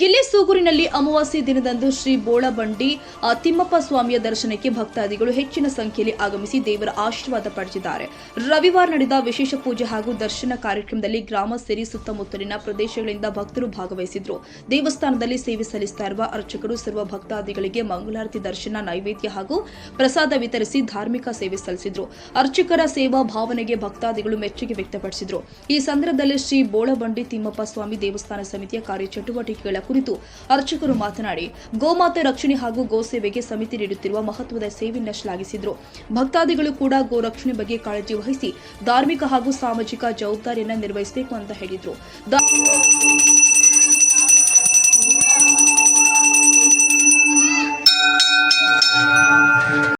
ಸೂಗೂರಿನಲ್ಲಿ ಅಮಾವಾಸ್ಯೆ ದಿನದಂದು ಶ್ರೀ ಬೋಳಬಂಡಿ ತಿಮ್ಮಪ್ಪ ಸ್ವಾಮಿಯ ದರ್ಶನಕ್ಕೆ ಭಕ್ತಾದಿಗಳು ಹೆಚ್ಚಿನ ಸಂಖ್ಯೆಯಲ್ಲಿ ಆಗಮಿಸಿ ದೇವರ ಆಶೀರ್ವಾದ ಪಡೆದಿದ್ದಾರೆ. ರವಿವಾರ ನಡೆದ ವಿಶೇಷ ಪೂಜೆ ಹಾಗೂ ದರ್ಶನ ಕಾರ್ಯಕ್ರಮದಲ್ಲಿ ಗ್ರಾಮ ಸೇರಿ ಸುತ್ತಮುತ್ತಲಿನ ಪ್ರದೇಶಗಳಿಂದ ಭಕ್ತರು ಭಾಗವಹಿಸಿದ್ರು. ದೇವಸ್ಥಾನದಲ್ಲಿ ಸೇವೆ ಸಲ್ಲಿಸ್ತಾ ಇರುವ ಅರ್ಚಕರು, ಸರ್ವ ಭಕ್ತಾದಿಗಳಿಗೆ ಮಂಗಳಾರತಿ ದರ್ಶನ, ನೈವೇದ್ಯ ಹಾಗೂ ಪ್ರಸಾದ ವಿತರಿಸಿ ಧಾರ್ಮಿಕ ಸೇವೆ ಸಲ್ಲಿಸಿದ್ರು. ಅರ್ಚಕರ ಸೇವಾ ಭಾವನೆಗೆ ಭಕ್ತಾದಿಗಳು ಮೆಚ್ಚುಗೆ ವ್ಯಕ್ತಪಡಿಸಿದ್ರು. ಈ ಸಂದರ್ಭದಲ್ಲಿ ಶ್ರೀ ಬೋಳಬಂಡಿ, ತಿಮ್ಮಪ್ಪ ಸ್ವಾಮಿ ದೇವಸ್ಥಾನ ಸಮಿತಿಯ ಕಾರ್ಯಚಟುವಟಿಕೆಗಳ ಕುರಿತು ಅರ್ಚಕರು ಮಾತನಾಡಿ, ಗೋಮಾತೆ ರಕ್ಷಣೆ ಹಾಗೂ ಗೋ ಸೇವೆಗೆ ಸಮಿತಿ ನೀಡುತ್ತಿರುವ ಮಹತ್ವದ ಸೇವೆಯನ್ನು ಶ್ಲಾಘಿಸಿದರು ಭಕ್ತಾದಿಗಳು ಕೂಡ ಗೋ ರಕ್ಷಣೆ ಬಗ್ಗೆ ಕಾಳಜಿ ವಹಿಸಿ ಧಾರ್ಮಿಕ ಹಾಗೂ ಸಾಮಾಜಿಕ ಜವಾಬ್ದಾರಿಯನ್ನ ನಿರ್ವಹಿಸಬೇಕು ಅಂತ ಹೇಳಿದರು.